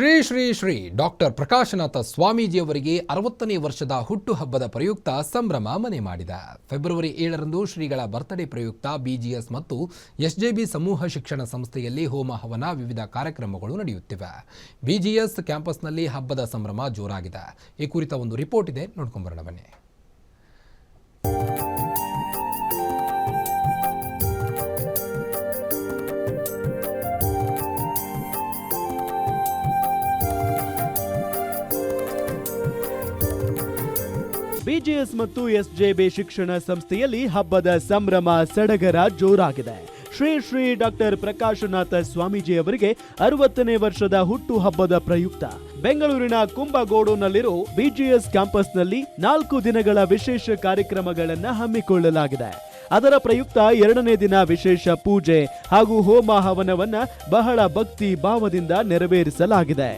Shri Shri Shri doctor Prakashanatha ಸ್ವಾಮೀಜಿಯವರಿಗೆ ಅರವತ್ತನೇ ವರ್ಷದ ಹುಟ್ಟುಹಬ್ಬದ ಪ್ರಯುಕ್ತ ಸಂಭ್ರಮ ಮನೆ ಮಾಡಿದ. ಫೆಬ್ರವರಿ ಏಳರಂದು ಶ್ರೀಗಳ ಬರ್ತ್ಡೇ ಪ್ರಯುಕ್ತ ಬಿಜಿಎಸ್ ಮತ್ತು ಎಸ್ಜೆಬಿ ಸಮೂಹ ಶಿಕ್ಷಣ ಸಂಸ್ಥೆಯಲ್ಲಿ ಹೋಮ ಹವನ ವಿವಿಧ ಕಾರ್ಯಕ್ರಮಗಳು ನಡೆಯುತ್ತಿವೆ. ಬಿಜಿಎಸ್ ಕ್ಯಾಂಪಸ್ನಲ್ಲಿ ಹಬ್ಬದ ಸಂಭ್ರಮ ಜೋರಾಗಿದೆ. ಈ ಕುರಿತ ಒಂದು ರಿಪೋರ್ಟ್ ಇದೆ. ನೋಡ್ಕೊಂಬರೋಣ ಬನ್ನಿ. ಬಿಜಿಎಸ್ ಮತ್ತು ಎಸ್ಜೆಬಿ ಶಿಕ್ಷಣ ಸಂಸ್ಥೆಯಲ್ಲಿ ಹಬ್ಬದ ಸಂಭ್ರಮ ಸಡಗರ ಜೋರಾಗಿದೆ. ಶ್ರೀ ಶ್ರೀ ಡಾಕ್ಟರ್ ಪ್ರಕಾಶನಾಥ ಸ್ವಾಮೀಜಿ ಅವರಿಗೆ ಅರವತ್ತನೇ ವರ್ಷದ ಹುಟ್ಟು ಹಬ್ಬದ ಪ್ರಯುಕ್ತ. ಬೆಂಗಳೂರಿನ ಕುಂಭಗೋಡುನಲ್ಲಿರೋ ಬಿಜಿಎಸ್ ಕ್ಯಾಂಪಸ್ನಲ್ಲಿ ನಾಲ್ಕು ದಿನಗಳ ವಿಶೇಷ ಕಾರ್ಯಕ್ರಮಗಳನ್ನು ಹಮ್ಮಿಕೊಳ್ಳಲಾಗಿದೆ. ಅದರ ಪ್ರಯುಕ್ತ ಎರಡನೇ ದಿನ ವಿಶೇಷ ಪೂಜೆ ಹಾಗೂ ಹೋಮ ಹವನವನ್ನ ಬಹಳ ಭಕ್ತಿ ಭಾವದಿಂದ ನೆರವೇರಿಸಲಾಗಿದೆ.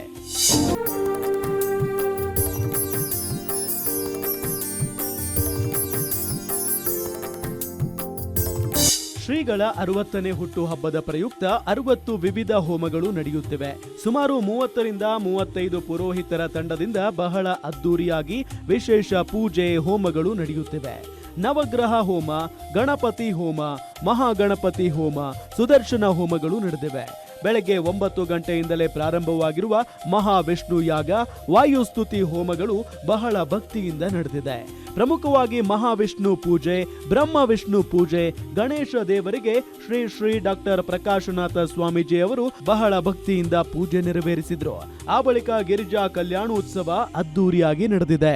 ಶ್ರೀಗಳ ಅರವತ್ತನೇ ಹುಟ್ಟು ಹಬ್ಬದ ಪ್ರಯುಕ್ತ ಅರವತ್ತು ವಿವಿಧ ಹೋಮಗಳು ನಡೆಯುತ್ತಿವೆ. ಸುಮಾರು ಮೂವತ್ತರಿಂದ ಮೂವತ್ತೈದು ಪುರೋಹಿತರ ತಂಡದಿಂದ ಬಹಳ ಅದ್ದೂರಿಯಾಗಿ ವಿಶೇಷ ಪೂಜೆ ಹೋಮಗಳು ನಡೆಯುತ್ತಿವೆ. ನವಗ್ರಹ ಹೋಮ, ಗಣಪತಿ ಹೋಮ, ಮಹಾಗಣಪತಿ ಹೋಮ, ಸುದರ್ಶನ ಹೋಮಗಳು ನಡೆದಿವೆ. ಬೆಳಗ್ಗೆ ಒಂಬತ್ತು ಗಂಟೆಯಿಂದಲೇ ಪ್ರಾರಂಭವಾಗಿರುವ ಮಹಾವಿಷ್ಣು ಯಾಗ, ವಾಯುಸ್ತುತಿ ಹೋಮಗಳು ಬಹಳ ಭಕ್ತಿಯಿಂದ ನಡೆದಿದೆ. ಪ್ರಮುಖವಾಗಿ ಮಹಾವಿಷ್ಣು ಪೂಜೆ, ಬ್ರಹ್ಮ ವಿಷ್ಣು ಪೂಜೆ, ಗಣೇಶ ದೇವರಿಗೆ ಶ್ರೀ ಶ್ರೀ ಡಾಕ್ಟರ್ ಪ್ರಕಾಶನಾಥ ಸ್ವಾಮೀಜಿ ಅವರು ಬಹಳ ಭಕ್ತಿಯಿಂದ ಪೂಜೆ ನೆರವೇರಿಸಿದ್ರು. ಆ ಬಳಿಕ ಗಿರಿಜಾ ಕಲ್ಯಾಣೋತ್ಸವ ಅದ್ದೂರಿಯಾಗಿ ನಡೆದಿದೆ.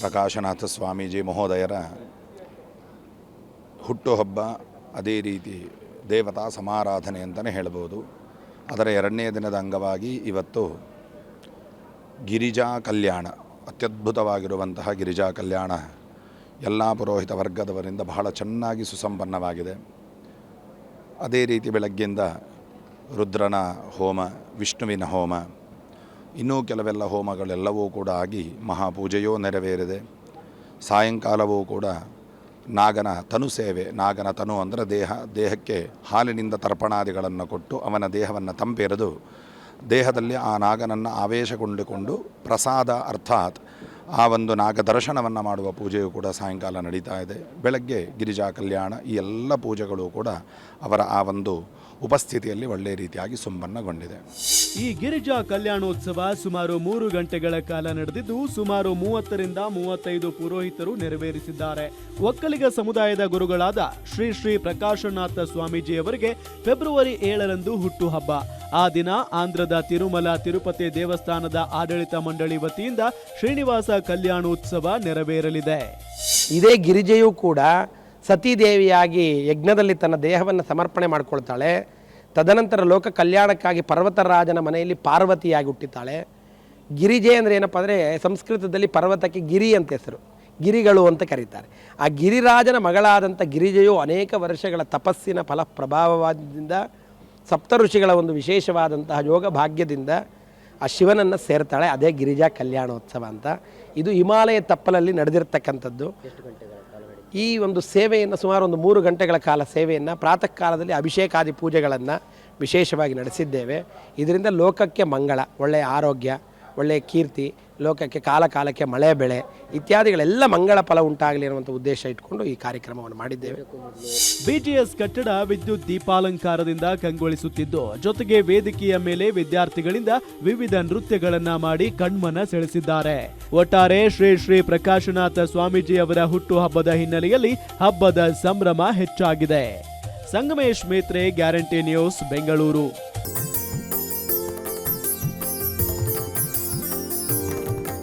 ಪ್ರಕಾಶನಾಥ ಸ್ವಾಮೀಜಿ ಮಹೋದಯರ ಹುಟ್ಟುಹಬ್ಬ ಅದೇ ರೀತಿ ದೇವತಾ ಸಮಾರಾಧನೆ ಅಂತಲೇ ಹೇಳ್ಬೋದು. ಅದರ ಎರಡನೇ ದಿನದ ಅಂಗವಾಗಿ ಇವತ್ತು ಗಿರಿಜಾ ಕಲ್ಯಾಣ, ಅತ್ಯದ್ಭುತವಾಗಿರುವಂತಹ ಗಿರಿಜಾ ಕಲ್ಯಾಣ ಎಲ್ಲ ಪುರೋಹಿತ ವರ್ಗದವರಿಂದ ಬಹಳ ಚೆನ್ನಾಗಿ ಸುಸಂಪನ್ನವಾಗಿದೆ. ಅದೇ ರೀತಿ ಬೆಳಗ್ಗೆಯಿಂದ ರುದ್ರನ ಹೋಮ, ವಿಷ್ಣುವಿನ ಹೋಮ ಇನ್ನೂ ಕೆಲವೆಲ್ಲ ಹೋಮಗಳೆಲ್ಲವೂ ಕೂಡ ಆಗಿ ಮಹಾಪೂಜೆಯೂ ನೆರವೇರಿದೆ. ಸಾಯಂಕಾಲವೂ ಕೂಡ ನಾಗನ ತನು ಸೇವೆ, ನಾಗನ ತನು ಅಂದರೆ ದೇಹ, ದೇಹಕ್ಕೆ ಹಾಲಿನಿಂದ ತರ್ಪಣಾದಿಗಳನ್ನು ಕೊಟ್ಟು ಅವನ ದೇಹವನ್ನು ತಂಪೆರೆದು ದೇಹದಲ್ಲಿ ಆ ನಾಗನನ್ನು ಆವೇಶಗೊಂಡುಕೊಂಡು ಪ್ರಸಾದ ಅರ್ಥಾತ್ ಆ ಒಂದು ನಾಗ ದರ್ಶನವನ್ನು ಮಾಡುವ ಪೂಜೆಯು ಕೂಡ ಸಾಯಂಕಾಲ ನಡೀತಾ ಇದೆ. ಬೆಳಗ್ಗೆ ಗಿರಿಜಾ ಕಲ್ಯಾಣ ಈ ಎಲ್ಲ ಪೂಜೆಗಳು ಕೂಡ ಅವರ ಆ ಒಂದು ಉಪಸ್ಥಿತಿಯಲ್ಲಿ ಒಳ್ಳೆಯ ರೀತಿಯಾಗಿ ಸಂಪನ್ನಗೊಂಡಿದೆ. ಈ ಗಿರಿಜಾ ಕಲ್ಯಾಣೋತ್ಸವ ಸುಮಾರು ಮೂರು ಗಂಟೆಗಳ ಕಾಲ ನಡೆದಿದ್ದು ಸುಮಾರು ಮೂವತ್ತರಿಂದ ಮೂವತ್ತೈದು ಪುರೋಹಿತರು ನೆರವೇರಿಸಿದ್ದಾರೆ. ಒಕ್ಕಲಿಗ ಸಮುದಾಯದ ಗುರುಗಳಾದ ಶ್ರೀ ಶ್ರೀ ಪ್ರಕಾಶನಾಥ ಸ್ವಾಮೀಜಿಯವರಿಗೆ ಫೆಬ್ರವರಿ ಏಳರಂದು ಹುಟ್ಟುಹಬ್ಬ. ಆ ದಿನ ಆಂಧ್ರದ ತಿರುಮಲ, ತಿರುಪತಿ ದೇವಸ್ಥಾನದ ಆಡಳಿತ ಮಂಡಳಿ ವತಿಯಿಂದ ಶ್ರೀನಿವಾಸ ಕಲ್ಯಾಣೋತ್ಸವ ನೆರವೇರಲಿದೆ. ಇದೇ ಗಿರಿಜೆಯೂ ಕೂಡ ಸತೀದೇವಿಯಾಗಿ ಯಜ್ಞದಲ್ಲಿ ತನ್ನ ದೇಹವನ್ನು ಸಮರ್ಪಣೆ ಮಾಡ್ಕೊಳ್ತಾಳೆ. ತದನಂತರ ಲೋಕ ಕಲ್ಯಾಣಕ್ಕಾಗಿ ಪರ್ವತರಾಜನ ಮನೆಯಲ್ಲಿ ಪಾರ್ವತಿಯಾಗಿ ಹುಟ್ಟಿತಾಳೆ. ಗಿರಿಜೆ ಅಂದರೆ ಏನಪ್ಪ ಅಂದರೆ ಸಂಸ್ಕೃತದಲ್ಲಿ ಪರ್ವತಕ್ಕೆ ಗಿರಿ ಅಂತ ಹೆಸರು. ಗಿರಿಗಳು ಅಂತ ಕರೀತಾರೆ. ಆ ಗಿರಿರಾಜನ ಮಗಳಾದಂಥ ಗಿರಿಜೆಯು ಅನೇಕ ವರ್ಷಗಳ ತಪಸ್ಸಿನ ಫಲ ಪ್ರಭಾವವಾದಿಂದ ಸಪ್ತ ಋಷಿಗಳ ಒಂದು ವಿಶೇಷವಾದಂತಹ ಯೋಗ ಭಾಗ್ಯದಿಂದ ಆ ಶಿವನನ್ನು ಸೇರ್ತಾಳೆ ಅದೇ ಗಿರಿಜಾ ಕಲ್ಯಾಣೋತ್ಸವ ಅಂತ. ಇದು ಹಿಮಾಲಯ ತಪ್ಪಲಲ್ಲಿ ನಡೆದಿರ್ತಕ್ಕಂಥದ್ದು. ಈ ಒಂದು ಸೇವೆಯನ್ನು ಸುಮಾರು ಒಂದು ಮೂರು ಗಂಟೆಗಳ ಕಾಲ ಸೇವೆಯನ್ನು ಪ್ರಾತಃ ಕಾಲದಲ್ಲಿ ಅಭಿಷೇಕಾದಿ ಪೂಜೆಗಳನ್ನು ವಿಶೇಷವಾಗಿ ನಡೆಸಿದ್ದೇವೆ. ಇದರಿಂದ ಲೋಕಕ್ಕೆ ಮಂಗಳ ಒಳ್ಳೆಯ ಆರೋಗ್ಯ ಒಳ್ಳೆಯ ಕೀರ್ತಿ, ಲೋಕಕ್ಕೆ ಕಾಲ ಕಾಲಕ್ಕೆ ಮಳೆ, ಬೆಳೆ ಇತ್ಯಾದಿಗಳೆಲ್ಲ ಮಂಗಳ ಫಲ ಉಂಟಾಗಲಿ ಅನ್ನುವಂಥ ಉದ್ದೇಶ ಇಟ್ಕೊಂಡು ಈ ಕಾರ್ಯಕ್ರಮವನ್ನು ಮಾಡಿದ್ದೇವೆ. ಬಿಜಿಎಸ್ ಕಟ್ಟಡ ವಿದ್ಯುತ್ ದೀಪಾಲಂಕಾರದಿಂದ ಕಂಗೊಳಿಸುತ್ತಿದ್ದು, ಜೊತೆಗೆ ವೇದಿಕೆಯ ಮೇಲೆ ವಿದ್ಯಾರ್ಥಿಗಳಿಂದ ವಿವಿಧ ನೃತ್ಯಗಳನ್ನ ಮಾಡಿ ಕಣ್ಮನ ಸೆಳೆಸಿದ್ದಾರೆ. ಒಟ್ಟಾರೆ ಶ್ರೀ ಶ್ರೀ ಪ್ರಕಾಶನಾಥ ಸ್ವಾಮೀಜಿ ಅವರ ಹುಟ್ಟುಹಬ್ಬದ ಹಿನ್ನೆಲೆಯಲ್ಲಿ ಹಬ್ಬದ ಸಂಭ್ರಮ ಹೆಚ್ಚಾಗಿದೆ. Sangamesh Metre, guarantee news, Bengaluru.